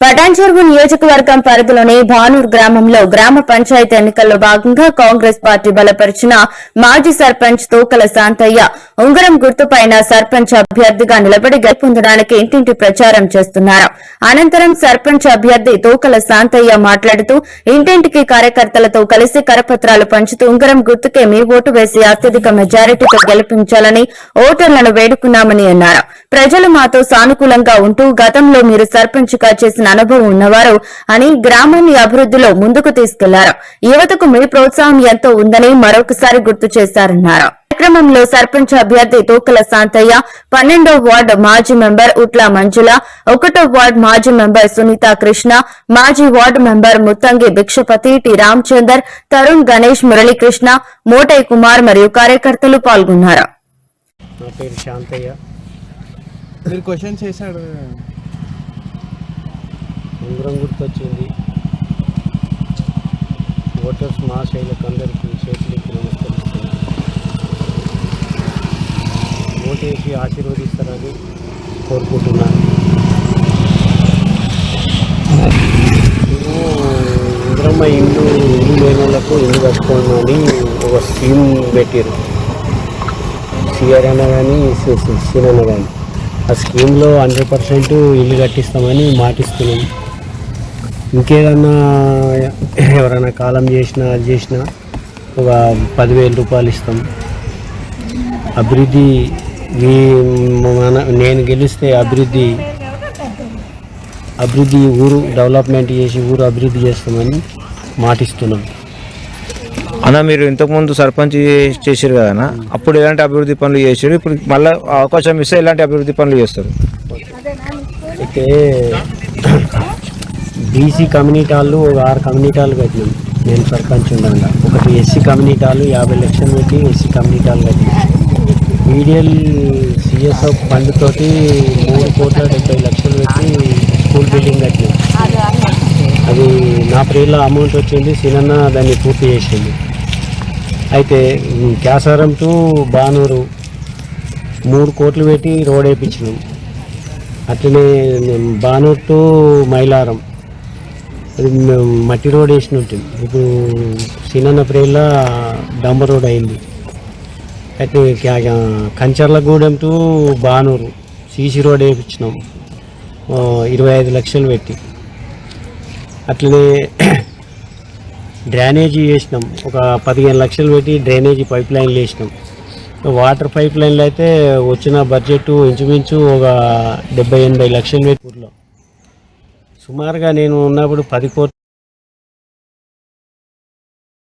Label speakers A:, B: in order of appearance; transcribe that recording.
A: పటాన్చెరువు నియోజకవర్గం పరిధిలోని భానూర్ గ్రామంలో గ్రామ పంచాయతీ ఎన్నికల్లో భాగంగా కాంగ్రెస్ పార్టీ బలపరిచిన మాజీ సర్పంచ్ తూకల శాంతయ్య ఉంగరం గుర్తుపైన సర్పంచ్ అభ్యర్థిగా నిలబడి గెలుపొందడానికి ఇంటింటి ప్రచారం చేస్తున్నారు. అనంతరం సర్పంచ్ అభ్యర్థి తూకల శాంతయ్య మాట్లాడుతూ ఇంటింటికి కార్యకర్తలతో కలిసి కరపత్రాలు పంచుతూ ఉంగరం గుర్తుకే మీ ఓటు వేసి అత్యధిక మెజారిటీతో గెలిపించాలని ఓటర్లను వేడుకున్నామని అన్నారు. ప్రజలు మాతో సానుకూలంగా ఉంటూ గతంలో మీరు సర్పంచ్గా చేసిన చేసిన అనుభవం ఉన్నవారు అని గ్రామాన్ని అభివృద్ధిలో ముందుకు తీసుకెళ్ళారు. యువతకు మీ ప్రోత్సాహం ఎంతో ఉందని మరొకసారి గుర్తు చేశారన్నారు. కార్యక్రమంలో సర్పంచ్ అభ్యర్థి తూకల శాంతయ్య పన్నెండో వార్డు మాజీ మెంబర్ ఉట్ల మంజుల ఒకటో వార్డు మాజీ మెంబర్ సునీత కృష్ణ మాజీ ward member Muthangi Bhikshapathi T Ramachander Tarun Ganesh Muralikrishna మోటై Kumar మరియు కార్యకర్తలు పాల్గొన్నారు
B: నా పేరు శాంతయ్య
C: మీరు క్వశ్చన్ చేశాడు
B: ఉంగరం గుర్తొచ్చింది. ఓటర్స్ మహాశైలకు అందరికీ చేతులకి నమస్కరిస్తున్నాను ఓటేసి ఆశీర్వదిస్తారని కోరుకుంటున్నాను. మేము ఇంద్రమ్మ ఇల్లు ఇల్లు లేని వాళ్ళకు ఇల్లు కట్టుకోమని ఒక స్కీమ్ పెట్టారు. సిఆర్ అన్న కానీ సీన్ అన్న కానీ ఆ స్కీమ్లో హండ్రెడ్ పర్సెంట్ ఇల్లు కట్టిస్తామని మాటిస్తున్నాం. ఇంకేదన్నా ఎవరైనా కాలం చేసినా అది చేసినా ఒక పదివేల రూపాయలు ఇస్తాం. అభివృద్ధి ఈ మన నేను గెలిస్తే అభివృద్ధి అభివృద్ధి ఊరు డెవలప్మెంట్ చేసి ఊరు అభివృద్ధి చేస్తామని మాటిస్తున్నాం.
D: అన్న మీరు ఇంతకుముందు సర్పంచ్ చేశారు కదా అప్పుడు ఎలాంటి అభివృద్ధి పనులు చేశారు ఇప్పుడు మళ్ళీ అవకాశం ఇస్తే ఎలాంటి అభివృద్ధి పనులు చేస్తారు?
B: అయితే బీసీ కమ్యూనిటీ వాళ్ళు ఒక ఆరు కమ్యూనిటీ వాళ్ళు కట్టినాం. నేను సర్పంచ్ ఉండగా. ఒకటి ఎస్సీ కమ్యూనిటీ వాళ్ళు యాభై లక్షలు పెట్టి ఎస్సీ కమ్యూనిటీ వాళ్ళు కట్టినాం. ఈడిఎల్ సిఎస్ఎఫ్ ఫండ్ తోటి మూడు కోట్ల డెబ్బై లక్షలు పెట్టి స్కూల్ బిల్డింగ్ కట్టినాం. అది నా ప్రియుల అమౌంట్ వచ్చింది సినన్న దాన్ని పూర్తి చేసింది. అయితే క్యాసారం టు బానూరు మూడు కోట్లు పెట్టి రోడ్ వేయించినాం అట్లనే బానూరు టు మైలారం. అది మేము మట్టి రోడ్ వేసిన ఉంటుంది ఇప్పుడు సినన్న ప్రేర్లో డంబర్ రోడ్ అయింది. అయితే కంచర్ల క్యా- Kancharlagudem to Banuru CC road వేయించినాం. ఇరవై ఐదు లక్షలు పెట్టి. అట్లనే డ్రైనేజీ వేసినాం. ఒక పదిహేను లక్షలు పెట్టి డ్రైనేజీ పైప్ లైన్లు వేసినాం. వాటర్ పైప్ లైన్లు అయితే వచ్చిన బడ్జెట్ ఇంచుమించు ఒక డెబ్బై ఎనభై లక్షలు పెట్టి. సుమారుగా నేను ఉన్నప్పుడు పది కోట్లు